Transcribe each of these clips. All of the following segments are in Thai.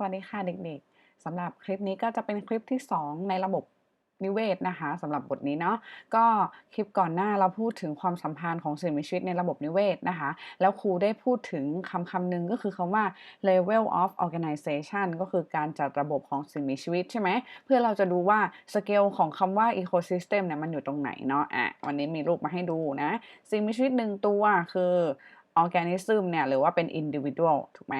สวัสดีค่ะเด็กๆสำหรับคลิปนี้ก็จะเป็นคลิปที่ 2 ในระบบนิเวศนะคะสำหรับบทนี้เนาะก็คลิปก่อนหน้าเราพูดถึงความสัมพันธ์ของสิ่งมีชีวิตในระบบนิเวศนะคะ แล้วครูได้พูดถึงคำคำหนึ่งก็คือคำว่า level of organization ก็คือการจัดระบบของสิ่งมีชีวิตใช่ไหมเพื่อเราจะดูว่าสเกลของคำว่า ecosystem เนี่ยมันอยู่ตรงไหนเนาะอะวันนี้มีรูปมาให้ดูนะ สิ่งมีชีวิตหนึ่งตัวคือ organism เนี่ยหรือว่าเป็น individual ถูกไหม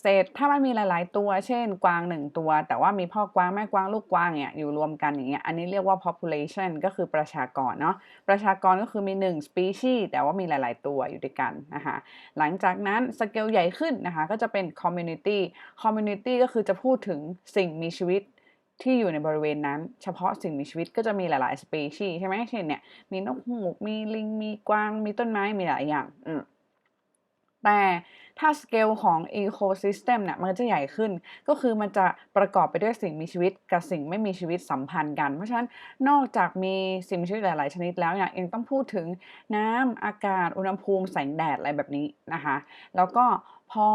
เศษถ้ามันมีหลาย ๆ ตัว เช่น กวางหนึ่งตัว แต่ว่ามีพ่อกวางแม่กวางลูกกวางเนี่ยอยู่รวมกันอย่างเงี้ยอันนี้เรียกว่า population ก็คือประชากรเนาะประชากรก็คือมี 1 species แต่ว่ามีหลาย ๆ ตัวอยู่ด้วยกันนะคะหลังจากนั้นสเกลใหญ่ขึ้นนะคะก็จะเป็น community community ก็คือจะพูดถึงสิ่งมีชีวิตที่อยู่ในบริเวณนั้น เฉพาะสิ่งมีชีวิตก็จะมีหลายๆ species ใช่ไหมเช่นเนี่ยมีนกฮูกมีลิงมีกวางมีต้นไม้มีหลายอย่างอืม แต่ถ้าสเกลของ ecosystem เนี่ยมันจะใหญ่ขึ้น ก็คือมันจะประกอบไปด้วยสิ่งมีชีวิตกับสิ่งไม่มีชีวิตสัมพันธ์กัน เพราะฉะนั้นนอกจากมีสิ่งมีชีวิตหลาย ๆ ชนิดแล้วเนี่ยยังต้องพูดถึงน้ำอากาศอุณหภูมิแสงแดดอะไรแบบนี้นะคะ แล้วก็พอ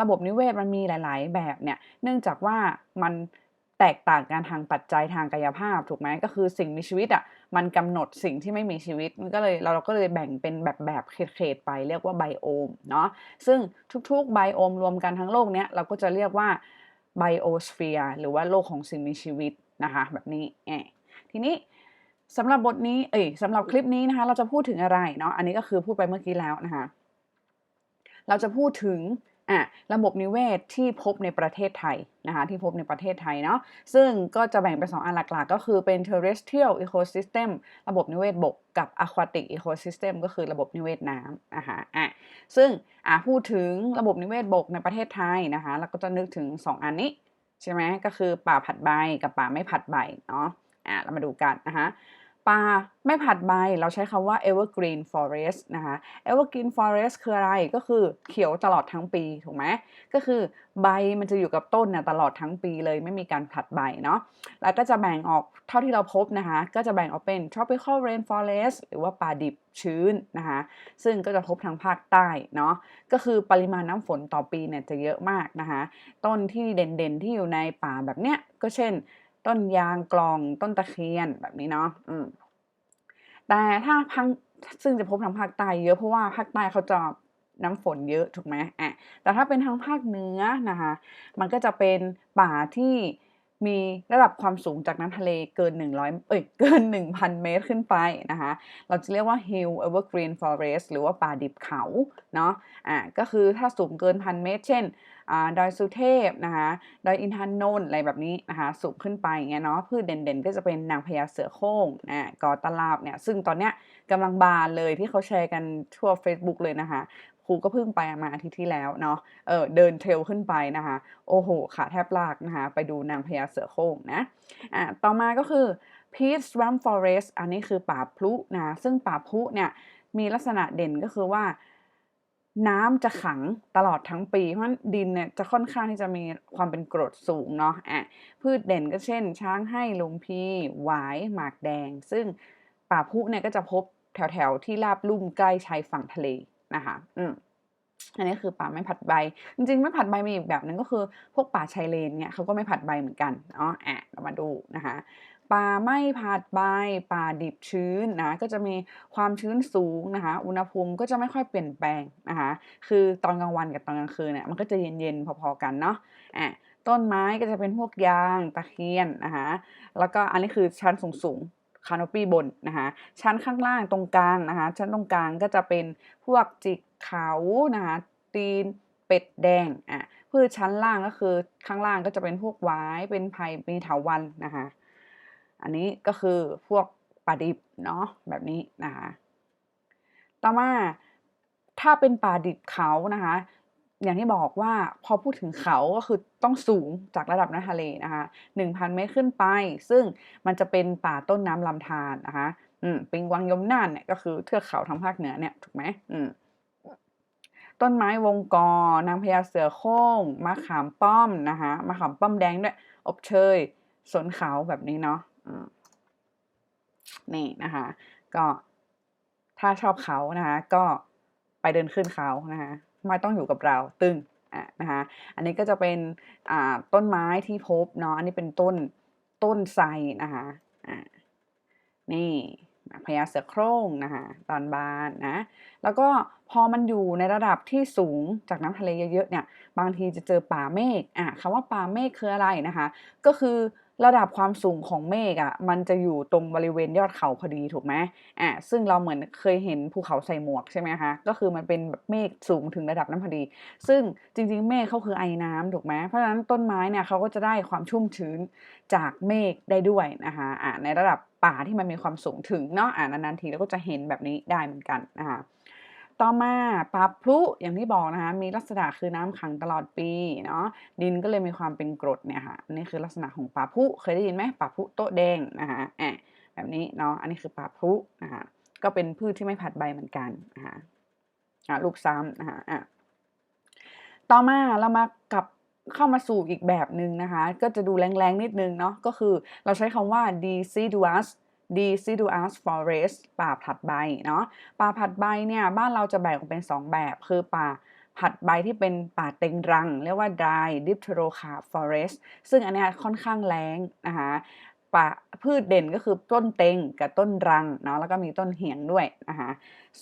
ระบบนิเวศมันมีหลาย ๆ แบบเนี่ยเนื่องจากว่ามัน แตกต่างกันทางปัจจัยทางกายภาพถูกไหมก็คือสิ่งมีชีวิตอะมันกำหนดสิ่งที่ไม่มีชีวิตมันก็เลยเราก็เลยแบ่งเป็นแบบแบบเขตๆไปเรียกว่าไบโอมเนาะซึ่งทุกๆไบโอมรวมกันทั้งโลกเนี้ยเราก็จะเรียกว่าไบโอสเฟียร์หรือว่าโลกของสิ่งมีชีวิตนะคะแบบนี้แอบทีนี้สำหรับบทนี้เอ้ยสำหรับคลิปนี้นะคะเราจะพูดถึงอะไรเนาะอันนี้ก็คือพูดไปเมื่อกี้แล้วนะคะเราจะพูดถึง อะระบบนิเวศที่พบในประเทศไทยนะคะที่พบในประเทศไทยเนาะซึ่งก็จะแบ่งเป็น 2 อันหลักๆ ก็คือเป็น terrestrial ecosystem ระบบนิเวศบกกับ aquatic ecosystem ก็คือระบบนิเวศน้ำนะคะอะซึ่งอะพูดถึงระบบนิเวศบกในประเทศไทยนะคะเราก็จะนึกถึง 2 อันนี้ใช่ไหมก็คือป่าผัดใบกับป่าไม่ผัดใบเนาะอะเรามาดูกันนะคะ ป่าไม่ผัดใบเราใช้คำว่า evergreen forest นะคะ evergreen forest คืออะไรก็คือเขียวตลอดทั้งปีถูกไหมก็คือใบมันจะอยู่กับต้นนะตลอดทั้งปีเลยไม่มีการผัดใบเนาะแล้วก็จะแบ่งออกเท่าที่เราพบนะคะ ก็จะแบ่งออกเป็น tropical rain forest หรือว่าป่าดิบชื้นนะคะ ซึ่งก็จะพบทางภาคใต้เนาะก็คือปริมาณน้ำฝนต่อปีเนี่ยจะเยอะมากนะคะ ต้นที่เด่นๆที่อยู่ในป่าแบบเนี้ยก็เช่น ต้นยางกลอง ต้นตะเคียนแบบนี้เนาะอืมแต่ถ้าพังซึ่งจะพบทางภาคใต้เยอะเพราะว่าภาคใต้เขาจะน้ำฝนเยอะถูกไหมอะแต่ถ้าเป็นทางภาคเหนือนะคะ มันก็จะเป็นป่าที่มีระดับความสูงจากน้ำทะเลเกิน 100 เอ้ย เกิน 1,000 เมตรขึ้นไปนะคะ เราจะเรียกว่า hill evergreen forest หรือว่าป่าดิบเขา เนาะ อะ ก็คือถ้าสูงเกินพันเมตร เช่น ดอยสุเทพนะคะดอยอินทนนท์อะไรแบบนี้นะคะสูงขึ้นไปเงี้ยเนาะพืชเด่นๆ ก็จะเป็นนางพญาเสือโคร่งอ่ากอตลาบเนี่ยซึ่งตอนเนี้ยกำลังบานเลยที่เขาแชร์กันทั่ว Facebook เลยนะคะครูก็เพิ่งไปมาอาทิตย์ที่แล้วเนาะ เออเดินเทรลขึ้นไปนะคะ โอ้โหขาแทบลากนะคะ ไปดูนางพญาเสือโคร่งนะ อ่าต่อมาก็คือ Peach Swamp Forest อันนี้คือป่าพลุนะ ซึ่งป่าพลุเนี่ยมีลักษณะเด่นก็คือว่า น้ำจะขังตลอดทั้งปี เพราะดินเนี่ยจะค่อนข้างที่จะมีความเป็นกรดสูงเนาะอะพืชเด่นก็เช่น ช้างให้ลุงพีหวายหมากแดง ซึ่งป่าพุเนี่ยก็จะพบแถวๆที่ราบลุ่มใกล้ชายฝั่งทะเลนะคะอืมอันนี้คือป่าไม่ผัดใบ จริงๆ ไม่ผัดใบมีอีกแบบหนึ่งก็คือ พวกป่าชายเลนเนี่ยเขาก็ไม่ผัดใบเหมือนกันเนาะอะเรามาดูนะคะ ป่าไม่ผัดใบป่าดิบชื้นนะก็จะมีความชื้นสูงนะคะอุณหภูมิก็จะไม่ค่อยเปลี่ยนแปลงนะคะคือตอนกลางวันกับตอนกลางคืนเนี่ยมันก็จะเย็นๆพอๆกันเนาะอะต้นไม้ก็จะเป็นพวกยางตะเคียนนะคะแล้วก็อันนี้คือชั้นสูงๆคานอปี้บนนะคะชั้นข้างล่างตรงกลางนะคะชั้นตรงกลางก็จะเป็นพวกจิกเขานะคะตีนเป็ดแดงอะพืชชั้นล่างก็คือข้างล่างก็จะเป็นพวกไว้เป็นไผ่มีเถาวันนะคะ อันนี้ก็คือพวกป่าดิบเนาะแบบนี้นะคะต่อมาถ้าเป็นป่าดิบเขานะคะ อย่างที่บอกว่าพอพูดถึงเขาก็คือต้องสูงจากระดับน้ำทะเลนะคะหนึ่งพันเมตรขึ้นไป ซึ่งมันจะเป็นป่าต้นน้ำลำธารนะคะอืมปิงวังยมน่านเนี่ยก็คือเทือกเขาทางภาคเหนือเนี่ยถูกไหมอืมต้นไม้วงกอนางพญาเสือโคร่งมะขามป้อมนะคะมะขามป้อมแดงด้วย อบเชยสนเขาแบบนี้เนาะ นี่นะคะ ก็ถ้าชอบเขานะคะ ก็ไปเดินขึ้นเขานะคะไม่ต้องอยู่กับเราตึงอะนะคะอันนี้ก็จะเป็นอ่าต้นไม้ที่พบเนาะอันนี้เป็นต้นต้นไทรนะคะอ่านี่พญาเสือโคร่งนะคะตอนบานนะแล้วก็พอมันอยู่ในระดับที่สูงจากน้ำทะเลเยอะๆเนี่ยบางทีจะเจอป่าเมฆอะคำว่าป่าเมฆคืออะไรนะคะ ก็คือ ระดับความสูงของเมฆอะ่ะมันจะอยู่ตรงบริเวณยอดเขาพอดีถูกไหมอะซึ่งเราเหมือนเคยเห็นภูเขาใส่หมวกใช่ไหมคะก็คือมันเป็นแบบเมฆสูงถึงระดับนั้นพอดี ซึ่งจริง ๆ เมฆเขาคือไอน้ำถูกไหมเพราะฉะนั้นต้นไม้เนี่ยเขาก็จะได้ความชุ่มชื้นจากเมฆได้ด้วยนะคะอะในระดับป่าที่มันมีความสูงถึงเนาะอ่านานๆทีเราก็จะเห็นแบบนี้ได้เหมือนกันนะคะ ต่อมาปลาพลุอย่างที่บอกนะคะมีลักษณะคือน้ำขังตลอดปีเนาะดินก็เลยมีความเป็นกรดเนี่ยค่ะนี่คือลักษณะของปลาพลุเคยได้ยินไหมปลาพลุโต๊ะแดงนะคะแอบแบบนี้เนาะอันนี้คือปลาพลุนะคะก็เป็นพืชที่ไม่ผัดใบเหมือนกันนะคะรูปซ้ำนะคะอะต่อมาเรามากับเข้ามาสู่อีกแบบหนึ่งนะคะ ก็จะดูแรงๆนิดนึงเนาะก็คือเราใช้คำว่า deciduous deciduous forest ป่าผัดใบเนาะป่าผัดใบเนี่ยบ้านเราจะแบ่งออกเป็น 2 แบบคือป่าผัดใบที่เป็นป่าเต็งรัง เรียกว่า dry dipterocarp forest ซึ่งอันนี้ค่อนข้างแรงนะคะ ป่าพืชเด่นก็คือต้นเต็งกับต้นรังเนาะแล้วก็มีต้นเหียงด้วยนะคะ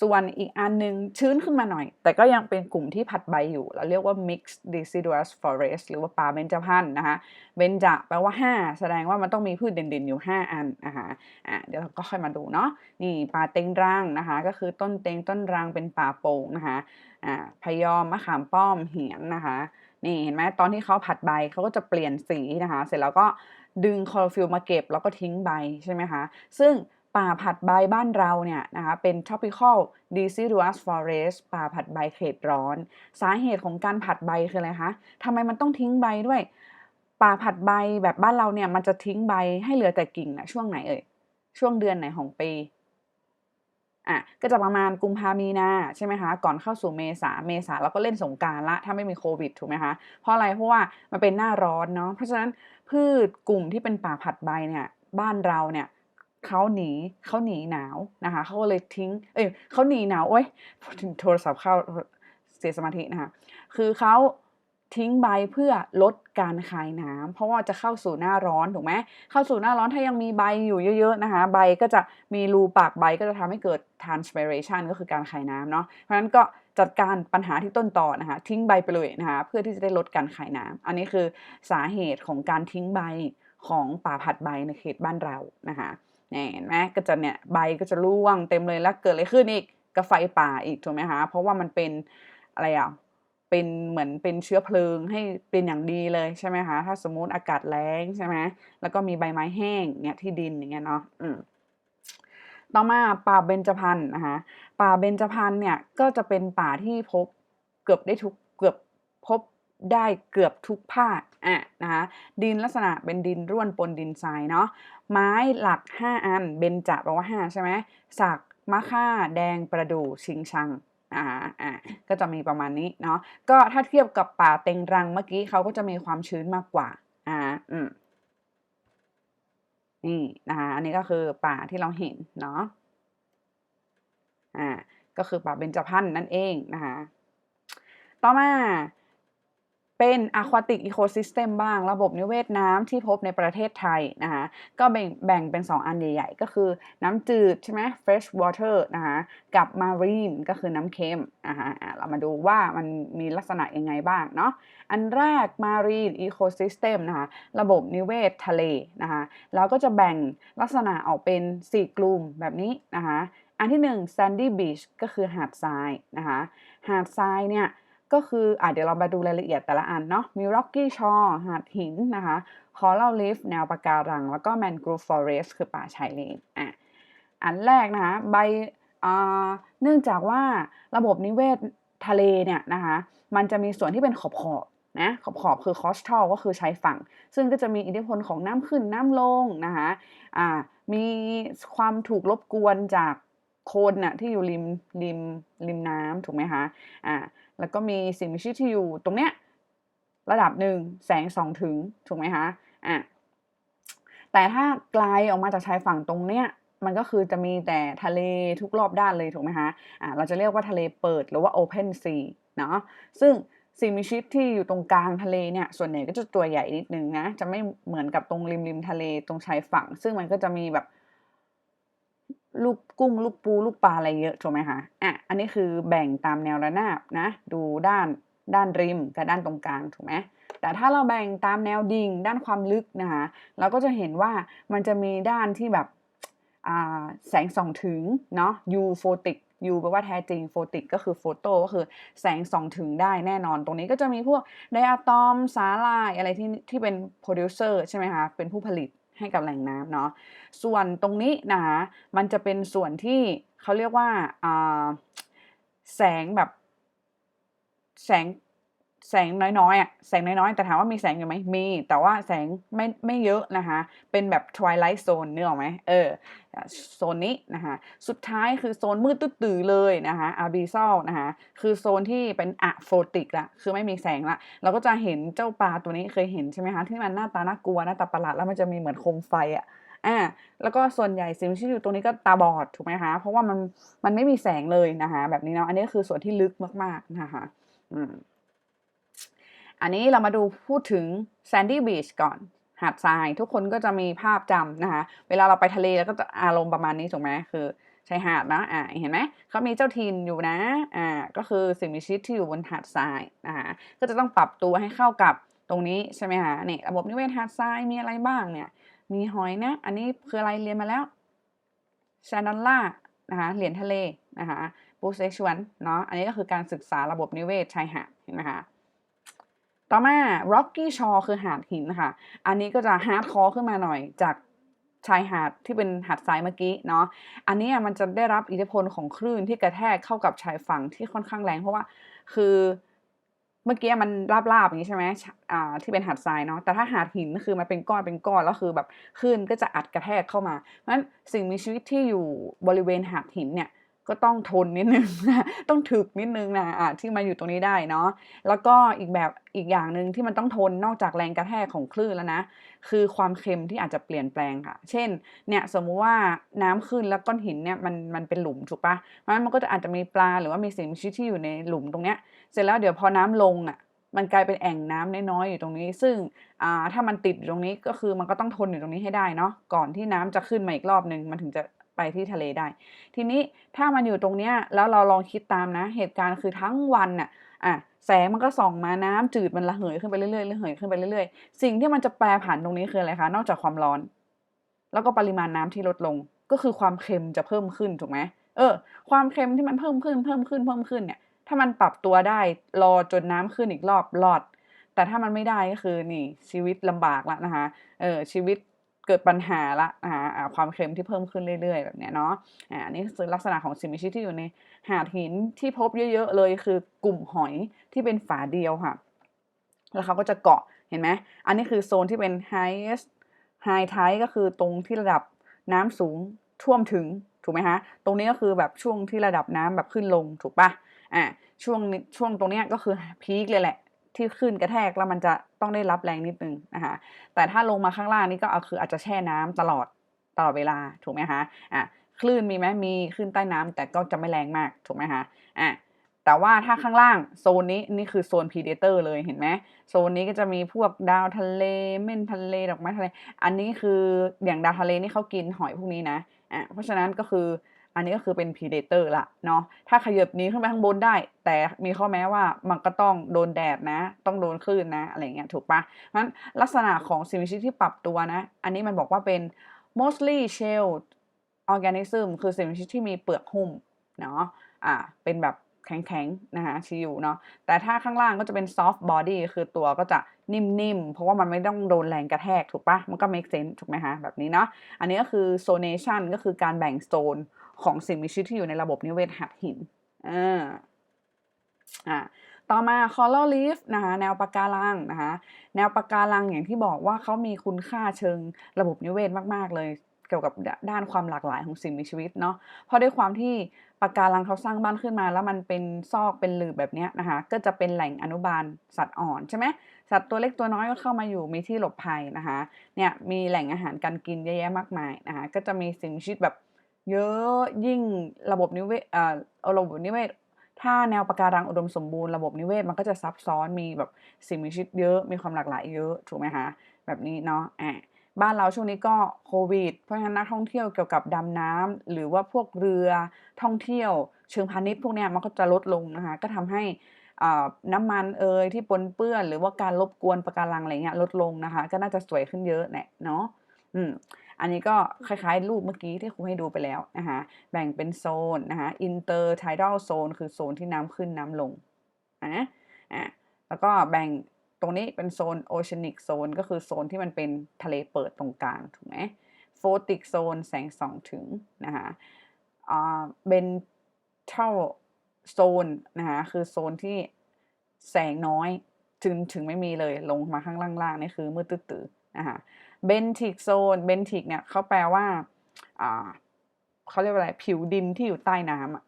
ส่วนอีกอันนึงชื้นขึ้นมาหน่อย แต่ก็ยังเป็นกลุ่มที่ผัดใบอยู่ เราเรียกว่า mixed deciduous forest หรือว่าป่าเบญจพรรณนะคะเบญจแปลว่า 5 แสดงว่ามันต้องมีพืชเด่นๆอยู่ 5 อันนะคะอะเดี๋ยวเราก็ค่อยมาดูเนาะนี่ป่าเต็งรังนะคะ ก็คือต้นเต็งต้นรังเป็นป่าโป่งนะคะอ่าพยอมมะขามป้อมเหียงนะคะนี่เห็นไหมตอนที่เขาผัดใบเขาก็จะเปลี่ยนสีนะคะ เสร็จแล้วก็ ดึงคลอโรฟิลมาเก็บแล้วก็ทิ้งใบใช่ไหมคะ ซึ่งป่าผัดใบบ้านเราเนี่ยนะคะเป็น tropical deciduous forest ป่าผัดใบเขตร้อน สาเหตุของการผัดใบคืออะไรคะทำไมมันต้องทิ้งใบด้วย ป่าผัดใบแบบบ้านเราเนี่ยมันจะทิ้งใบให้เหลือแต่กิ่งนะช่วงไหนเอ่ยช่วงเดือนไหนของปี อะก็จะประมาณกุมภามีนาใช่ไหมคะก่อนเข้าสู่เมษาเมษาเราก็เล่นสงการละถ้าไม่มีโควิดถูกไหมคะเพราะอะไรเพราะว่ามันเป็นหน้าร้อนเนาะเพราะฉะนั้นพืชกลุ่มที่เป็นป่าผัดใบเนี่ยบ้านเราเนี่ยเขาหนีเขาหนีหนาวนะคะเขาก็เลยทิ้งเอ้ยเขาหนีหนาวโอ้ยโทรศัพท์เข้าเสียสมาธินะคะคือเขา ทิ้งใบเพื่อลดการคายน้ำเพราะว่าจะเข้าสู่หน้าร้อนถูกไหมเข้าสู่หน้าร้อนถ้ายังมีใบอยู่เยอะๆนะคะ ใบก็จะมีรูปากใบก็จะทำให้เกิด transpiration ก็คือการคายน้ำเนาะเพราะฉะนั้นก็จัดการปัญหาที่ต้นต่อนะคะ ทิ้งใบไปเลยนะคะ เพื่อที่จะได้ลดการคายน้ำอันนี้คือสาเหตุของการทิ้งใบของป่าผัดใบในเขตบ้านเรานะคะเนี่ยเห็นไหมก็จะเนี่ยใบก็จะร่วงเต็มเลยแล้วเกิดอะไรขึ้นอีกก็ไฟป่าอีกถูกไหมคะเพราะว่ามันเป็นอะไรอะ เป็นเหมือนเป็นเชื้อเพลิงให้เป็นอย่างดีเลยใช่ไหมคะถ้าสมมุติอากาศแล้งใช่ไหมแล้วก็มีใบไม้แห้งเนี่ยที่ดินอย่างเงี้ยเนาะต่อมาป่าเบญจพรรณนะคะป่าเบญจพรรณเนี่ยก็จะเป็นป่าที่พบเกือบได้ทุกเกือบพบได้เกือบทุกภาคอะนะคะดินลักษณะเป็นดินร่วนปนดินทรายเนาะไม้หลัก 5 อันเบญจแปลว่า5ใช่ไหมสักมะค่า แดงประดู่ชิงชัง อ่าอ่าก็จะมีประมาณนี้เนาะก็ถ้าเทียบกับป่าเต็งรังเมื่อกี้เขาก็จะมีความชื้นมากกว่า อ่าอืมนี่นะคะอันนี้ก็คือป่าที่เราเห็นเนาะอ่าก็คือป่าเบญจพรรณนั่นเองนะคะต่อมา เป็น aquatic ecosystem บ้าง ระบบนิเวศน้ำที่พบในประเทศไทยนะคะก็แบ่งแบ่งเป็น 2 อันใหญ่ๆ ก็คือน้ำจืดใช่ไหม fresh water นะคะกับ marine ก็คือน้ำเค็มนะคะเรามาดูว่ามันมีลักษณะยังไงบ้างเนาะอันแรก marine ecosystem นะคะระบบนิเวศทะเลนะคะเราก็จะแบ่งลักษณะออกเป็น 4 กลุ่มแบบนี้นะคะอันที่ 1 sandy beach ก็คือหาดทรายนะคะหาดทรายเนี่ย ก็คืออะเดี๋ยวเรามาดูรายละเอียดแต่ละอันเนาะมี Rocky Shore หาดหินนะคะ Coral Reef แนวปะการัง แล้วก็ Mangrove Forest คือป่าชายเลนอะอันแรกนะคะใบอ่าเนื่องจากว่าระบบนิเวศทะเลเนี่ยนะคะมันจะมีส่วนที่เป็นขอบขอบนะขอบขอบคือ coastal ก็คือชายฝั่ง ซึ่งก็จะมีอิทธิพลของน้ำขึ้นน้ำลงนะคะอ่ามีความถูกรบกวนจากคนน่ะที่อยู่ริมริมริมน้ำถูกไหมคะอ่า แล้วก็มีสิ่งมีชีวิตที่อยู่ตรงเนี้ยระดับหนึ่งแสงส่องถึงถูกไหมคะอะแต่ถ้าไกลออกมาจากชายฝั่งตรงเนี้ยมันก็คือจะมีแต่ทะเลทุกรอบด้านเลยถูกไหมคะอะเราจะเรียกว่าทะเลเปิดหรือว่า open sea เนาะซึ่งสิ่งมีชีวิตที่อยู่ตรงกลางทะเลเนี่ยส่วนใหญ่ก็จะตัวใหญ่นิดนึงนะจะไม่เหมือนกับตรงริมริมทะเลตรงชายฝั่ง ซึ่งมันก็จะมีแบบ ลูกกุ้งลูกปูลูกปลาอะไรเยอะถูกไหมคะอะอันนี้คือแบ่งตามแนวระนาบนะ ดูด้านด้านริมกับด้านตรงกลางถูกไหมแต่ถ้าเราแบ่งตามแนวดิ่งด้านความลึกนะคะเราก็จะเห็นว่ามันจะมีด้านที่แบบแสงส่องถึงเนาะ U โฟติก U แปลว่าแท้จริงโฟติกก็คือโฟโต้ก็คือแสงส่องถึงได้แน่นอน ตรงนี้ก็จะมีพวกไดอะตอมสาลายอะไรที่ที่เป็นโปรดิวเซอร์ใช่ไหมคะเป็นผู้ผลิต ให้กับแหล่งน้ำเนาะส่วนตรงนี้นะคะมันจะเป็นส่วนที่เขาเรียกว่าแสงแบบแสง แสงน้อยๆอะแสงน้อยๆ แต่ถามว่ามีแสงอยู่ไหมมี แต่ว่าแสงไม่ไม่เยอะนะคะ เป็นแบบ twilight zone นึกออกไหมเออโซนนี้นะคะสุดท้ายคือโซนมืดตื้อเลยนะคะอาร์บิซอลนะคะคือโซนที่เป็นอะโฟติกละคือไม่มีแสงละ เราก็จะเห็นเจ้าปลาตัวนี้เคยเห็นใช่ไหมคะที่มันหน้าตาน่ากลัวหน้าตาประหลาดแล้วมันจะมีเหมือนโคมไฟอะอ่าแล้วก็ส่วนใหญ่สิ่งที่อยู่ตรงนี้ก็ตาบอดถูกไหมคะเพราะว่ามันมันไม่มีแสงเลยนะคะแบบนี้เนาะอันนี้คือส่วนที่ลึกมากๆนะคะอืม อันนี้เรามาดูพูดถึง Sandy Beach ก่อนหาดทรายทุกคนก็จะมีภาพจำนะคะ เวลาเราไปทะเลแล้วก็จะอารมณ์ประมาณนี้ถูกไหมคือชายหาดนะอ่าเห็นไหมเขามีเจ้าถิ่นอยู่นะอ่าก็คือสิ่งมีชีวิตที่อยู่บนหาดทรายนะคะก็จะต้องปรับตัวให้เข้ากับตรงนี้ใช่ไหมคะเนี่ยระบบนิเวศหาดทรายมีอะไรบ้างเนี่ยมีหอยนะ อันนี้คืออะไรเรียนมาแล้วชานอนล่านะคะเหรียญทะเลนะคะบูเซชวนเนาะอันนี้ก็คือการศึกษาระบบนิเวศชายหาดเห็นไหมคะ ต่อมา Rocky Shore คือหาดหินค่ะ อันนี้ก็จะฮาร์ดคอร์ขึ้นมาหน่อยจากชายหาดที่เป็นหาดทรายเมื่อกี้เนาะ อันนี้มันจะได้รับอิทธิพลของคลื่นที่กระแทกเข้ากับชายฝั่งที่ค่อนข้างแรง เพราะว่าคือเมื่อกี้มันราบๆอย่างนี้ใช่ไหมอ่าที่เป็นหาดทรายเนาะ แต่ถ้าหาดหินคือมันเป็นก้อนเป็นก้อนแล้วคือแบบคลื่นก็จะอัดกระแทกเข้ามา เพราะฉะนั้นสิ่งมีชีวิตที่อยู่บริเวณหาดหินเนี่ย ก็ต้องทนนิดนึงนะต้องถึกนิดนึงนะอะที่มาอยู่ตรงนี้ได้เนาะแล้วก็อีกแบบอีกอย่างหนึ่งที่มันต้องทนนอกจากแรงกระแทกของคลื่นแล้วนะคือความเค็มที่อาจจะเปลี่ยนแปลงค่ะ เช่นเนี่ยสมมุติว่าน้ำขึ้นแล้วก้อนหินเนี่ยมันมันเป็นหลุมถูกปะเพราะฉะนั้นมันก็จะอาจจะมีปลาหรือว่ามีสิ่งมีชีวิตที่อยู่ในหลุมตรงเนี้ยเสร็จแล้วเดี๋ยวพอน้ำลงอะมันกลายเป็นแอ่งน้ำน้อยๆอยู่ตรงนี้ ซึ่งอ่าถ้ามันติดอยู่ตรงนี้ก็คือมันก็ต้องทนอยู่ตรงนี้ให้ได้เนาะก่อนที่น้ำจะขึ้นมาอีกรอบหนึ่งมันถึงจะ ไปที่ทะเลได้ ทีนี้ถ้ามันอยู่ตรงเนี้ยแล้วเราลองคิดตามนะ เหตุการณ์คือทั้งวันน่ะอะแสงมันก็ส่องมาน้ำจืดมันระเหยขึ้นไปเรื่อยๆระเหยขึ้นไปเรื่อยๆ สิ่งที่มันจะแปรผันตรงนี้คืออะไรคะ นอกจากความร้อน แล้วก็ปริมาณน้ำที่ลดลง ก็คือความเค็มจะเพิ่มขึ้นถูกไหมเออ ความเค็มที่มันเพิ่มขึ้นเพิ่มขึ้นเพิ่มขึ้นเนี่ย ถ้ามันปรับตัวได้รอจนน้ำขึ้นอีกรอบรอด แต่ถ้ามันไม่ได้ก็คือนี่ชีวิตลำบากละนะคะ เออชีวิต เกิดปัญหาละอ่าความเค็มที่เพิ่มขึ้นเรื่อยๆ แบบเนี้ยเนาะอ่านี่คือลักษณะของสิ่งมีชีวิตที่อยู่ในหาดหินที่พบเยอะ ๆ เลยคือกลุ่มหอยที่เป็นฝาเดียวค่ะ แล้วเขาก็จะเกาะเห็นไหมอันนี้คือโซนที่เป็น highest high tide ก็คือตรงที่ระดับน้ำสูงท่วมถึงถูกไหมคะตรงนี้ก็คือแบบช่วงที่ระดับน้ำแบบขึ้นลงถูกปะอ่าช่วงช่วงตรงนี้ก็คือพีคเลยแหละ ที่ขึ้นกระแทกแล้วมันจะต้องได้รับแรงนิดนึงนะคะแต่ถ้าลงมาข้างล่างนี่ก็คืออาจจะแช่น้ำตลอดตลอดเวลาถูกไหมคะอะคลื่นมีไหมมีคลื่นใต้น้ำแต่ก็จะไม่แรงมากถูกไหมคะอะแต่ว่าถ้าข้างล่างโซนนี้นี่คือโซนพีเดเตอร์เลยเห็นไหมโซนนี้ก็จะมีพวกดาวทะเลเม่นทะเลดอกไม้ทะเล อันนี้คืออย่างดาวทะเลนี่เขากินหอยพวกนี้นะอะเพราะฉะนั้นก็คือ อันนี้ก็คือเป็นพีเดเตอร์ละเนาะถ้าขยับนี้ขึ้นไปข้างบนได้ แต่มีข้อแม้ว่ามันก็ต้องโดนแดดนะ ต้องโดนคลื่นนะอะไรเงี้ยถูกปะเพราะฉะนั้นลักษณะของสิ่งมีชีวิตที่ปรับตัวนะ อันนี้มันบอกว่าเป็น mostly shell organism คือสิ่งมีชีวิตที่มีเปลือกหุ้มเนาะอ่าเป็นแบบแข็งๆนะคะชีอยู่เนาะแต่ถ้าข้างล่างก็จะเป็น soft body คือตัวก็จะนิ่มๆ เพราะว่ามันไม่ต้องโดนแรงกระแทกถูกปะมันก็ make sense ถูกไหมคะแบบนี้เนาะอันนี้ก็คือ zonation ก็คือการแบ่งโซน ของสิ่งมีชีวิตที่อยู่ในระบบนิเวศหัดหินอ่าอ่าต่อมา coral reef นะคะแนวปะการังนะคะแนวปะการังอย่างที่บอกว่าเขามีคุณค่าเชิงระบบนิเวศมากๆ เลยเกี่ยวกับด้านความหลากหลายของสิ่งมีชีวิตเนาะเพราะด้วยความที่ปะการังเขาสร้างบ้านขึ้นมา แล้วมันเป็นซอกเป็นหลืบแบบนี้นะคะก็จะเป็นแหล่งอนุบาลสัตว์อ่อนใช่ไหมสัตว์ตัวเล็กตัวน้อยก็เข้ามาอยู่มีที่หลบภัยนะคะเนี่ยมีแหล่งอาหารการกินเยอะแยะมากมายนะคะก็จะมีสิ่งมีชีวิตแบบ เยอะยิ่งระบบนิเวศเอ่อระบบนิเวศถ้าแนวปะการังอุดมสมบูรณ์ระบบนิเวศมันก็จะซับซ้อนมีแบบสิ่งมีชีวิตเยอะมีความหลากหลายเยอะถูกไหมคะแบบนี้เนาะอะบ้านเราช่วงนี้ก็โควิด เพราะฉะนั้นนักท่องเที่ยวเกี่ยวกับดำน้ำหรือว่าพวกเรือท่องเที่ยว เชิงพาณิชย์พวกเนี้ยมันก็จะลดลงนะคะก็ทำให้น้ำมันเอยที่ปนเปื้อน หรือว่าการรบกวนปะการังอะไรเงี้ยลดลงนะคะ ก็น่าจะสวยขึ้นเยอะแหละเนาะอืม อันนี้ก็คล้ายๆ รูปเมื่อกี้ที่ครูให้ดูไปแล้วนะคะแบ่งเป็นโซนนะคะอินเตอร์ไทด a ลโซนคือโซนที่น้ำขึ้นน้ำลงอะอะแล้วก็แบ่งตรงนี้เป็นโซนโอเชียนิกโซนก็คือโซนที่มันเป็นทะเลเปิดตรงกลางถูกไหมโฟติกโซนแสงส่องถึงนะคะอ่าเบนเทลโซนนะคะคือโซนที่แสงน้อยถึงถึงไม่มีเลยลงมาข้างล่างๆนี่คือมืดตื้อๆนะคะ เบนทิกโซนเบนทิกเนี่ยเขาแปลว่าอ่าเขาเรียกว่าอะไรผิวดินที่อยู่ใต้น้ำอะ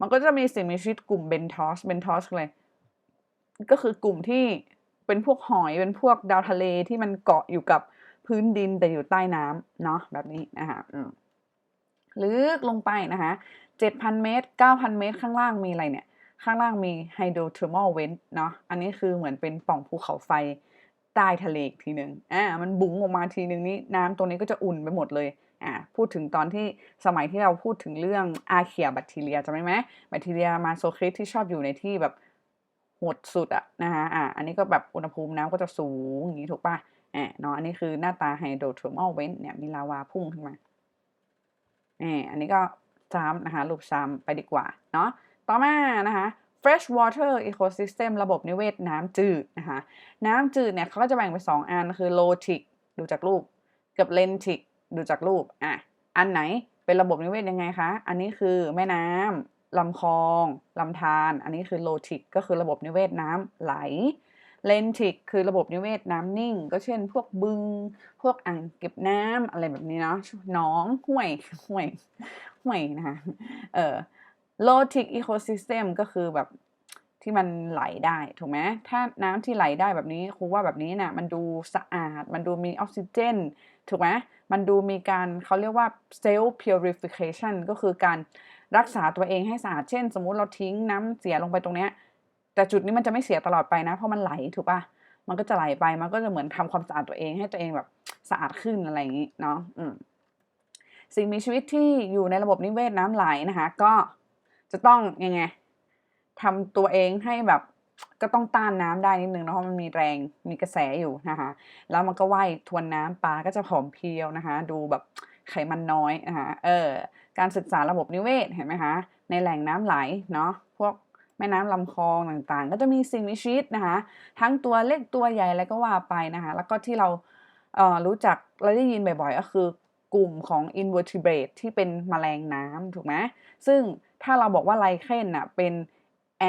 มันก็จะมีสิ่งมีชีวิตกลุ่มเบนทอสเบนทอสเลยก็คือกลุ่มที่เป็นพวกหอยเป็นพวกดาวทะเลที่มันเกาะอยู่กับพื้นดินแต่อยู่ใต้น้ำเนาะแบบนี้นะคะลึกลงไปนะคะ7,000 เมตร 9,000 เมตร ข้างล่างมีอะไรเนี่ย ข้างล่างมี hydrothermal vent เนาะอันนี้คือเหมือนเป็นปล่องภูเขาไฟ ใต้ทะเลอีกทีหนึ่งอ่ามันบุ๋งออกมาทีหนึ่งนี้น้ำตรงนี้ก็จะอุ่นไปหมดเลยอ่าพูดถึงตอนที่สมัยที่เราพูดถึงเรื่องอาเคียแบคทีเรียจำได้ไหมแบคทีเรียมาโซคริสที่ชอบอยู่ในที่แบบหดสุดอะนะคะอ่าอันนี้ก็แบบอุณหภูมิน้ำก็จะสูงอย่างนี้ถูกป่ะอ่าเนาะอันนี้คือหน้าตาไฮโดรเทอร์ม l ลเวนเนี่ยมีลาวาพุ่งขึ้นมาอ่าอันนี้ก็ซ้ำนะคะรูปซ้ำไปดีกว่าเนาะต่อมานะคะ fresh water ecosystem ระบบนิเวศน้ำจืดนะคะน้ำจืดเนี่ยเขาก็จะแบ่งเป็นสองอันคือ lotic ดูจากรูป กับ lentic ดูจากรูปอะอันไหนเป็นระบบนิเวศยังไงคะ อันนี้คือแม่น้ำลำคลองลำธารอันนี้คือโลทิกก็คือระบบนิเวศน้ำไหลเลนทิกคือระบบนิเวศน้ำนิ่ง ก็เช่น พวกบึง พวกอ่างเก็บน้ำอะไรแบบนี้เนาะหนองห้วยห้วยห้วยนะคะเออ โลทิกอีโคซิสเต็มก็คือแบบที่มันไหลได้ถูกไหมถ้าน้ำที่ไหลได้แบบนี้ครูว่าแบบนี้นะ่ะมันดูสะอาด มันดูมีออกซิเจน ถูกไหมมันดูมีการเขาเรียกว่า self purification ก็คือการรักษาตัวเองให้สะอาด เช่น สมมุติเราทิ้งน้ำเสียลงไปตรงเนี้ยแต่จุดนี้มันจะไม่เสียตลอดไปนะ เพราะมันไหลถูกปะมันก็จะไหลไปมันก็จะเหมือนทำความสะอาดตัวเองให้ตัวเองแบบสะอาดขึ้นอะไรอย่างนี้เนาะสิ่งมีชีวิตที่อยู่ในระบบนิเวศน้ำไหลนะคะก็ จะต้องยังไงทำตัวเองให้แบบก็ต้องต้านน้ำได้นิดนึงเนาะเพราะมันมีแรงมีกระแสอยู่นะคะ แล้วมันก็ว่ายทวนน้ำปลาก็จะผอมเพรียวนะคะ ดูแบบไขมันน้อยนะคะเออการศึกษาระบบนิเวศเห็นไหมคะในแหล่งน้ำไหลเนาะพวกแม่น้ำลำคลองต่างๆ ก็จะมีสิ่งมีชีวิตนะคะ ทั้งตัวเล็กตัวใหญ่อะไรก็ว่าไปนะคะ แล้วก็ที่เราเอ่อรู้จักเราได้ยินบ่อยๆ ก็คือกลุ่มของ invertebrate ที่เป็นแมลงน้ำถูกไหมซึ่ง ถ้าเราบอกว่าไลเคนน่ะเป็น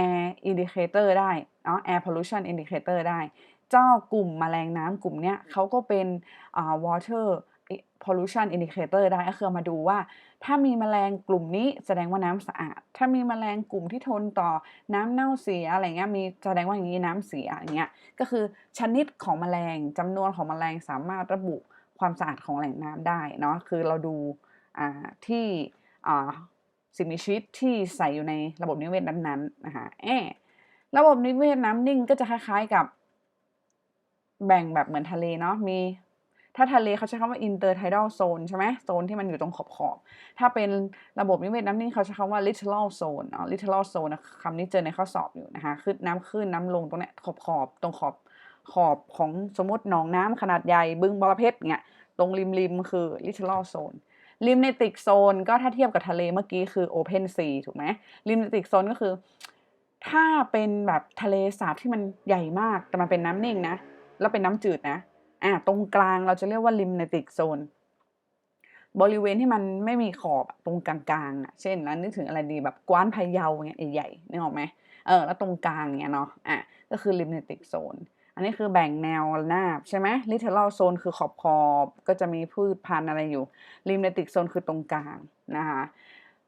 air indicator ได้เนาะ air pollution indicator ได้ เจ้ากลุ่มแมลงน้ำกลุ่มเนี้ยเขาก็เป็นอ่า water pollution indicator ได้ก็คือมาดูว่า ถ้ามีแมลงกลุ่มนี้แสดงว่าน้ำสะอาด ถ้ามีแมลงกลุ่มที่ทนต่อน้ำเน่าเสียอะไรเงี้ยมีแสดงว่าอย่างนี้น้ำเสียอย่างเงี้ยก็คือชนิดของแมลงจำนวนของแมลงสามารถระบุความสะอาดของแหล่งน้ำได้เนาะคือเราดูอ่าที่อ่า สิ่งมีชีวิตที่ใส่อยู่ในระบบนิเวศนั้นๆนะคะแอระบบนิเวศน้ำนิ่งก็จะคล้ายๆกับ แบ่งแบบเหมือนทะเลเนาะมี ถ้าทะเลเขาใช้คำว่า intertidal zone ใช่ไหมโซนที่มันอยู่ตรงขอบขอบถ้าเป็นระบบนิเวศน้ำนิ่งเขาใช้คำว่า littoral zone อ๋อ littoral zone นะคำนี้เจอในข้อสอบอยู่นะคะคือน้ำขึ้นน้ำลงตรงเนี้ยขอบขอบตรงขอบขอบของสมมติหนองน้ำขนาดใหญ่บึงบอระเพชรเงี้ยตรงริมริมคือ littoral zone ริมในติกโซนก็ถ้าเทียบกับทะเลเมื่อกี้คือ open sea ถูกไหมริมในติกโซนก็คือ ถ้าเป็นแบบทะเลสาบที่มันใหญ่มากแต่มันเป็นน้ำนิ่งนะ แล้วเป็นน้ำจืดนะอ่าตรงกลางเราจะเรียกว่าริมในติกโซนบริเวณที่มันไม่มีขอบตรงกลางๆอะเช่นแล้วนึกถึงอะไรดีแบบกว้านพะเยาเงี้ยใหญ่ๆนึกออกไหมเออแล้วตรงกลางเงี้ยเนาะอะก็คือริมในติกโซน อันนี้คือแบ่งแนวหน้าใช่ไหมลิเทอรัลโซนคือขอบขอบก็จะมีพืชพันธุ์อะไรอยู่ริมในติกโซนคือตรงกลางนะคะ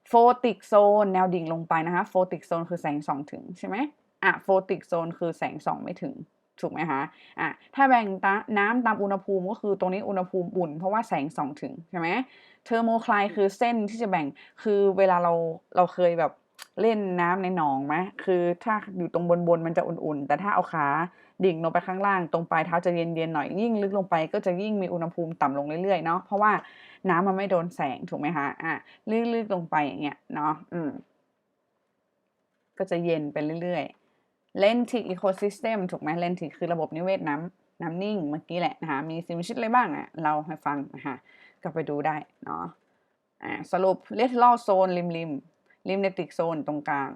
โฟติกโซนแนวดิ่งลงไปนะคะโฟติกโซนคือแสงส่องถึงใช่ไหมอะโฟติกโซนคือแสงส่องไม่ถึงถูกไหมคะอะถ้าแบ่งตาน้ำตามอุณหภูมิก็คือตรงนี้อุณหภูมิอุ่นเพราะว่าแสงส่องถึงใช่ไหมเทอร์โมไคลคือเส้นที่จะแบ่งคือเวลาเราเราเคยแบบ เล่นน้ำในหนองไหมคือถ้าอยู่ตรงบนบนมันจะอุ่นๆ แต่ถ้าเอาขาดิ่งลงไปข้างล่างตรงปลายเท้าจะเย็นๆหน่อยยิ่งลึกลงไปก็จะยิ่งมีอุณหภูมิต่ำลงเรื่อยๆเนาะเพราะว่าน้ำมันไม่โดนแสงถูกไหมคะอะลึกๆลงไปอย่างเงี้ยเนาะอืมก็จะเย็นไปเรื่อยๆเลนทิกอีโคซิสเต็มถูกไหมเลนทิกคือระบบนิเวศน้ำน้ำนิ่งเมื่อกี้แหละนะคะมีสิ่งมีชีวิตอะไรบ้างอะเราให้ฟังนะคะก็ไปดูได้เนาะอ่าสรุปเลทลอโซนริมริม ริมเนติกโซนตรงกลาง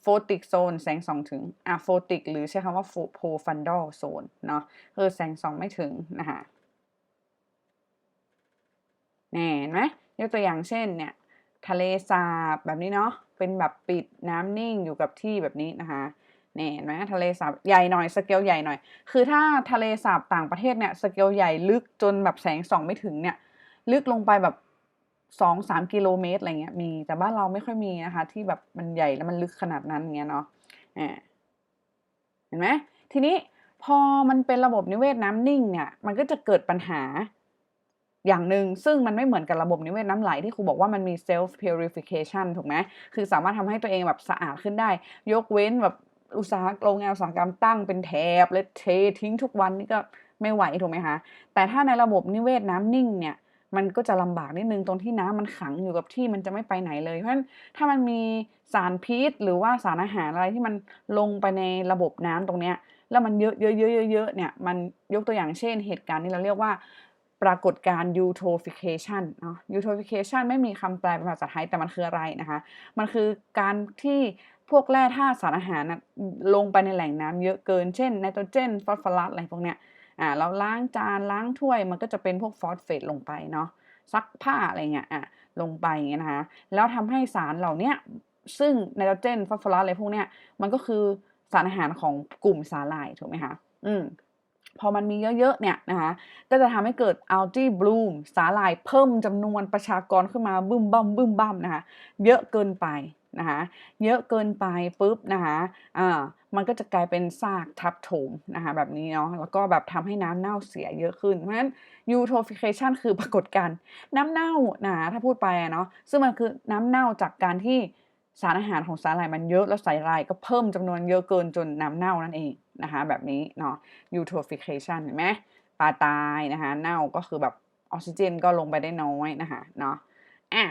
โฟติกโซนแสงส่องถึงอะโฟติกหรือใช้คำว่าโพฟันดอลโซนเนาะคือแสงส่องไม่ถึงนะคะแน่เห็นไหมยกตัวอย่างเช่นเนี่ยทะเลสาบแบบนี้เนาะเป็นแบบปิดน้ำนิ่งอยู่กับที่แบบนี้นะคะเนี่ยเห็นไหมทะเลสาบใหญ่หน่อยสเกลใหญ่หน่อย คือถ้าทะเลสาบต่างประเทศเนี่ยสเกลใหญ่ลึกจนแบบแสงส่องไม่ถึงเนี่ยลึกลงไปแบบ สองสามกิโลเมตรอะไรเงี้ยมีแต่บ้านเราไม่ค่อยมีนะคะ ที่แบบมันใหญ่แล้วมันลึกขนาดนั้นเงี้ยเนาะอ่าเห็นไหมทีนี้พอมันเป็นระบบนิเวศน้ำนิ่งเนี่ยมันก็จะเกิดปัญหาอย่างหนึ่งซึ่งมันไม่เหมือนกับระบบนิเวศน้ำไหลที่ครูบอกว่ามันมี self purification ถูกไหมคือสามารถทำให้ตัวเองแบบสะอาดขึ้นได้ ยกเว้นแบบอุตสาหโรงงานอุตสาหกรรมตั้งเป็นแถบเลยเททิ้งทุกวันนี่ก็ไม่ไหวถูกไหมคะแต่ถ้าในระบบนิเวศน้ำนิ่งเนี่ย มันก็จะลำบากนิดนึงตรงที่น้ำมันขังอยู่กับที่มันจะไม่ไปไหนเลย เพราะฉะนั้นถ้ามันมีสารพิษ หรือว่าสารอาหารอะไรที่มันลงไปในระบบน้ำตรงเนี้ยแล้วมันเยอะเยอะเยอะเยอะเนี่ยมันยกตัวอย่างเช่นเหตุการณ์นี้เราเรียกว่าปรากฏการณ์ eutrophication เนาะ eutrophication ไม่มีคำแปลเป็นภาษาไทยแต่มันคืออะไรนะคะ มันคือการที่พวกแร่ธาตุสารอาหารนะลงไปในแหล่งน้ำเยอะเกิน เช่นไนโตรเจน ฟอสฟอรัสอะไรพวกเนี้ย อ่าเราล้างจานล้างถ้วยมันก็จะเป็นพวกฟอสเฟตลงไปเนาะซักผ้าอะไรเงี้ยอะลงไปอย่างเงี้ยนะคะแล้วทำให้สารเหล่านี้ซึ่งไนโตรเจนฟอสฟอรัสอะไรพวกเนี้ยมันก็คือสารอาหารของกลุ่มสาหร่ายถูกไหมคะอืมพอมันมีเยอะๆเนี่ยนะคะก็จะทำให้เกิด algae bloom สาหร่ายเพิ่มจำนวนประชากรขึ้นมาบึ้มบั่มบึ้มบั่มนะคะเยอะเกินไปนะคะเยอะเกินไปปุ๊บนะคะอ่า มันก็จะกลายเป็นซากทับถมนะคะแบบนี้เนาะแล้วก็แบบทำให้น้ำเน่าเสียเยอะขึ้น เพราะฉะนั้น eutrophication คือปรากฏการณ์น้ำเน่านะถ้าพูดไปเนาะซึ่งมันคือน้ำเน่าจากการที่สารอาหารของสาหร่ายมันเยอะแล้วสาหร่ายก็เพิ่มจำนวนเยอะเกินจนน้ำเน่านั่นเองนะคะแบบนี้เนาะ eutrophication เห็นไหมปลาตายนะคะเน่าก็คือแบบออกซิเจนก็ลงไปได้น้อยนะคะเนาะอะ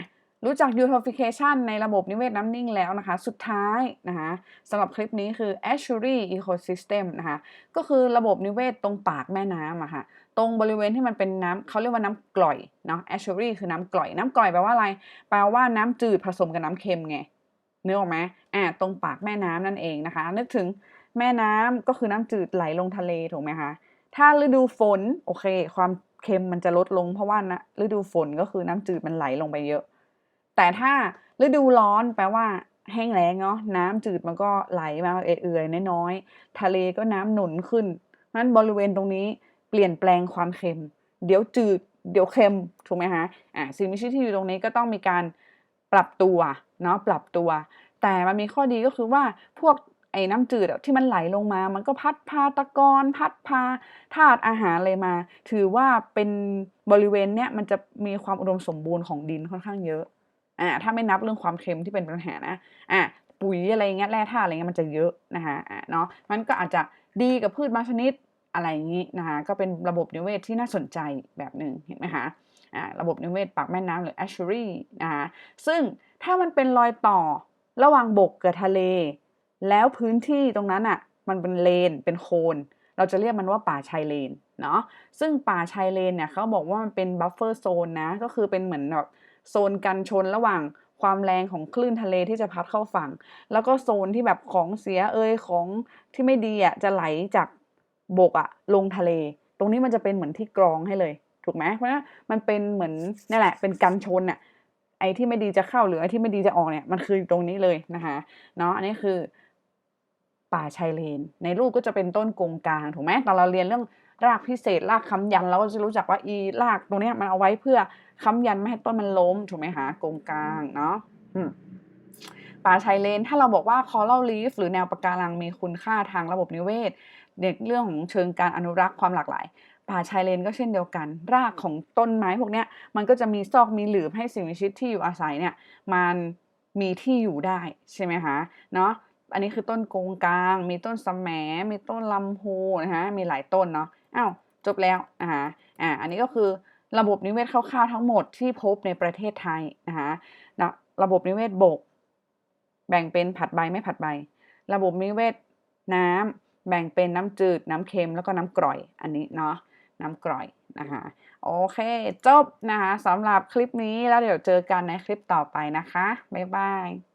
รู้จัก eutrophication ในระบบนิเวศน้ำนิ่งแล้วนะคะ สุดท้ายนะคะสำหรับคลิปนี้คือ estuary ecosystem นะคะ ก็คือระบบนิเวศตรงปากแม่น้ำอะค่ะ ตรงบริเวณที่มันเป็นน้ำเขาเรียกว่าน้ำกร่อยเนาะ estuary คือน้ำกร่อย น้ำกร่อยแปลว่าอะไร แปลว่าน้ำจืดผสมกับน้ำเค็มไงนึกออกไหมอ่า ตรงปากแม่น้ำนั่นเองนะคะ นึกถึงแม่น้ำก็คือน้ำจืดไหลลงทะเลถูกไหมคะ ถ้าฤดูฝนโอเค ความเค็มมันจะลดลง เพราะว่านะฤดูฝนก็คือน้ำจืดมันไหลลงไปเยอะ แต่ถ้าฤดูร้อนแปลว่าแห้งแล้งเนาะน้ำจืดมันก็ไหลมาเอื่อยๆน้อยๆทะเลก็น้ำหนุนขึ้นนั้นบริเวณตรงนี้เปลี่ยนแปลงความเค็ม เดี๋ยวจืด เดี๋ยวเค็มถูกไหมคะอ่าสิ่งมีชีวิตที่อยู่ตรงนี้ก็ต้องมีการปรับตัวเนาะปรับตัว แต่มันมีข้อดีก็คือว่าพวกไอ้น้ำจืดที่มันไหลลงมา มันก็พัดพาตะกอนพัดพาธาตุอาหารเลยมา ถือว่าเป็นบริเวณเนี้ยมันจะมีความอุดมสมบูรณ์ของดินค่อนข้างเยอะ อ่าถ้าไม่นับเรื่องความเค็มที่เป็นปัญหานะอ่าปุ๋ยอะไรเงี้ยแร่ธาตุอะไรเงี้ยมันจะเยอะนะคะอ่าเนาะมันก็อาจจะดีกับพืชบางชนิดอะไรอย่างนี้นะคะก็เป็นระบบนิเวศที่น่าสนใจแบบหนึ่งเห็นไหมคะอ่าระบบนิเวศปากแม่น้ำหรือ estuary นะคะซึ่งถ้ามันเป็นรอยต่อระหว่างบกกับทะเล แล้วพื้นที่ตรงนั้นอะมันเป็นเลนเป็นโคลนเราจะเรียกมันว่าป่าชายเลนเนาะซึ่งป่าชายเลนเนี่ยเขาบอกว่ามันเป็นบัฟเฟอร์โซนนะก็คือเป็นเหมือนแบบ โซนกันชนระหว่างความแรงของคลื่นทะเลที่จะพัดเข้าฝั่ง แล้วก็โซนที่แบบของเสียเอ่ยของที่ไม่ดีอะจะไหลจากบกอะลงทะเล ตรงนี้มันจะเป็นเหมือนที่กรองให้เลย ถูกไหมเพราะฉะนั้นมันเป็นเหมือนนี่แหละ เป็นกันชนอะไอ้ที่ไม่ดีจะเข้าหรือไอ้ที่ไม่ดีจะออกเนี่ยมันคือตรงนี้เลยนะคะเนาะอันนี้คือ ป่าชายเลน ในรูปก็จะเป็นต้นกงกลางถูกไหมตอนเราเรียนเรื่องรากพิเศษรากคำยันเราก็จะรู้จักว่าอีรากตรงนี้มันเอาไว้เพื่อ ค้ำยันไม่ให้ต้นมันล้มถูกไหมคะกงกลางเนาะป่าชายเลน ถ้าเราบอกว่า coral reef หรือแนวปะการังมีคุณค่าทางระบบนิเวศในเรื่องของเชิงการอนุรักษ์ความหลากหลาย ป่าชายเลนก็เช่นเดียวกัน รากของต้นไม้พวกเนี้ยมันก็จะมีซอกมีหลืบให้สิ่งมีชีวิตที่อยู่อาศัยเนี่ยมันมีที่อยู่ได้ใช่ไหมคะเนาะอันนี้คือต้นกงกลาง มีต้นสะแหมมีต้นลำพูนะคะมีหลายต้นเนาะอ้าวจบแล้วนะคะอ่าอันนี้ก็คือ ระบบนิเวศคร่าวๆทั้งหมดที่พบในประเทศไทยนะคะนะระบบนิเวศบก แบ่งเป็นผัดใบไม่ผัดใบ ระบบนิเวศน้ำแบ่งเป็นน้ำจืด น้ำเค็มแล้วก็น้ำกร่อยอันนี้เนาะน้ำกร่อยนะคะโอเค จบนะคะสำหรับคลิปนี้แล้วเดี๋ยวเจอกันในคลิปต่อไปนะคะ บ๊ายบาย